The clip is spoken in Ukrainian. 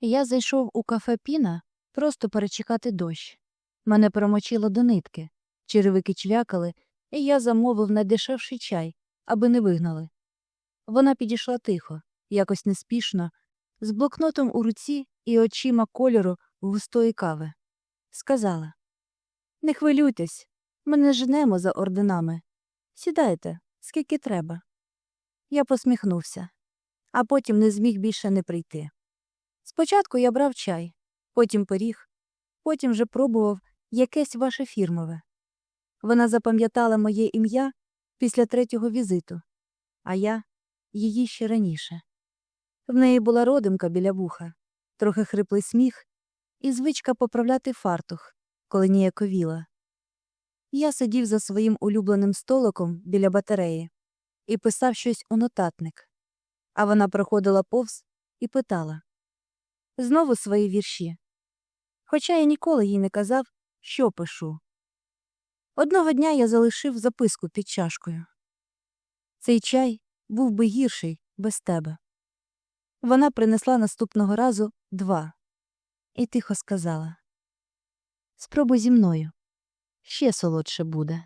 Я зайшов у кафе Піна просто перечекати дощ. Мене промочило до нитки, черевики чвякали, і я замовив найдешевший чай, аби не вигнали. Вона підійшла тихо, якось неспішно, з блокнотом у руці і очима кольору густої кави. Сказала Не хвилюйтесь, ми не женемо за орденами. Сідайте, скільки треба. Я посміхнувся, а потім не зміг більше не прийти. Спочатку я брав чай, потім пиріг, потім вже пробував якесь ваше фірмове. Вона запам'ятала моє ім'я після третього візиту, а я її ще раніше. В неї була родимка біля вуха, трохи хриплий сміх і звичка поправляти фартух, коли ніяковіла. Я сидів за своїм улюбленим столиком біля батареї і писав щось у нотатник, а вона проходила повз і питала знову свої вірші. Хоча я ніколи їй не казав, що пишу. Одного дня я залишив записку під чашкою. Цей чай був би гірший без тебе. Вона принесла наступного разу два і тихо сказала Спробуй зі мною. Ще солодше буде.